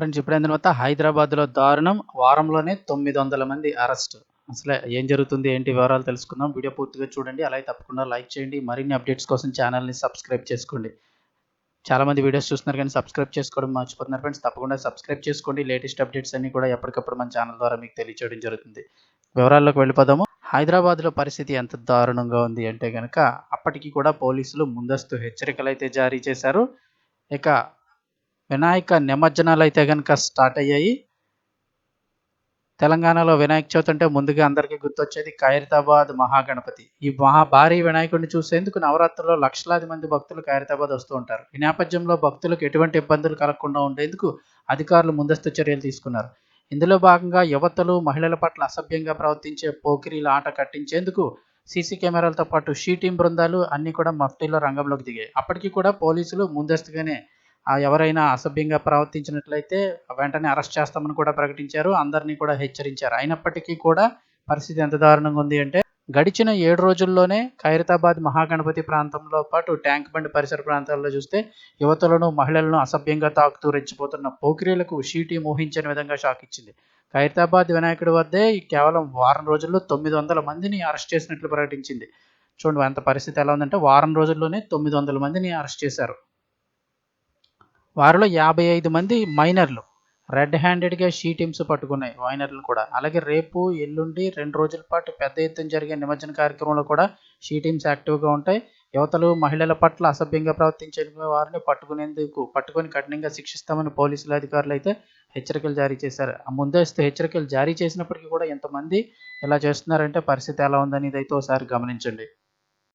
Friends ఇప్పుడైన తర్వాత హైదరాబాద్లో దారుణం. వారంలోనే తొమ్మిది వందల మంది అరెస్ట్. అసలు ఏం జరుగుతుంది ఏంటి వివరాలు తెలుసుకుందాం. వీడియో పూర్తిగా చూడండి. అలాగే తప్పకుండా లైక్ చేయండి. మరిన్ని అప్డేట్స్ కోసం ఛానల్ని సబ్స్క్రైబ్ చేసుకోండి. చాలామంది వీడియోస్ చూస్తున్నారు కానీ సబ్స్క్రైబ్ చేసుకోవడం మర్చిపోతున్నారు ఫ్రెండ్స్. తప్పకుండా సబ్స్క్రైబ్ చేసుకోండి. లేటెస్ట్ అప్డేట్స్ అన్ని కూడా ఎప్పటికప్పుడు మన ఛానల్ ద్వారా మీకు తెలియచేయడం జరుగుతుంది. వివరాల్లోకి వెళ్ళిపోదాము. హైదరాబాద్లో పరిస్థితి ఎంత దారుణంగా ఉంది అంటే కనుక అప్పటికి కూడా పోలీసులు ముందస్తు హెచ్చరికలు అయితే జారీ చేశారు. ఇక వినాయక నిమజ్జనాలు అయితే కనుక స్టార్ట్ అయ్యాయి. తెలంగాణలో వినాయక చవితి అంటే ముందుగా అందరికీ గుర్తొచ్చేది ఖైరతాబాద్ మహాగణపతి. ఈ మహా భారీ వినాయకుడిని చూసేందుకు నవరాత్రుల్లో లక్షలాది మంది భక్తులు ఖైరతాబాద్ వస్తూ ఉంటారు. ఈ నేపథ్యంలో భక్తులకు ఎటువంటి ఇబ్బందులు కలగకుండా ఉండేందుకు అధికారులు ముందస్తు చర్యలు తీసుకున్నారు. ఇందులో భాగంగా యువతలు మహిళల పట్ల అసభ్యంగా ప్రవర్తించే పోకిరీల ఆట కట్టించేందుకు సీసీ కెమెరాలతో పాటు షీ టీం బృందాలు అన్నీ కూడా మఫ్టీలో రంగంలోకి దిగాయి. అప్పటికీ కూడా పోలీసులు ముందస్తుగానే ఎవరైనా అసభ్యంగా ప్రవర్తించినట్లయితే వెంటనే అరెస్ట్ చేస్తామని కూడా ప్రకటించారు. అందరినీ కూడా హెచ్చరించారు. అయినప్పటికీ కూడా పరిస్థితి ఎంత దారుణంగా ఉంది అంటే గడిచిన ఏడు రోజుల్లోనే ఖైరతాబాద్ మహాగణపతి ప్రాంతంలో పాటు ట్యాంక్ బండ్ పరిసర ప్రాంతాల్లో చూస్తే యువతులను మహిళలను అసభ్యంగా తాకుతూ రెచ్చిపోతున్న పోకిరీలకు షీటీ మోహించని విధంగా షాక్ ఇచ్చింది. ఖైరతాబాద్ వినాయకుడి వద్దే కేవలం వారం రోజుల్లో తొమ్మిది వందల మందిని అరెస్ట్ చేసినట్లు ప్రకటించింది. చూడండి అంత పరిస్థితి ఎలా ఉందంటే వారం రోజుల్లోనే తొమ్మిది వందల మందిని అరెస్ట్ చేశారు. వారిలో యాభై ఐదు మంది మైనర్లు. రెడ్ హ్యాండెడ్గా షీ టీమ్స్ పట్టుకున్నాయి మైనర్లు కూడా. అలాగే రేపు ఎల్లుండి రెండు రోజుల పాటు పెద్ద ఎత్తున జరిగే నిమజ్జన కార్యక్రమంలో కూడా షీ టీమ్స్ యాక్టివ్గా ఉంటాయి. యువతలు మహిళల పట్ల అసభ్యంగా ప్రవర్తించే వారిని పట్టుకునేందుకు పట్టుకొని కఠినంగా శిక్షిస్తామని పోలీసుల అధికారులు అయితే హెచ్చరికలు జారీ చేశారు. ఆ ముందస్తు హెచ్చరికలు జారీ చేసినప్పటికీ కూడా ఎంతమంది ఇలా చేస్తున్నారంటే పరిస్థితి ఎలా ఉందనేది అయితే ఒకసారి గమనించండి.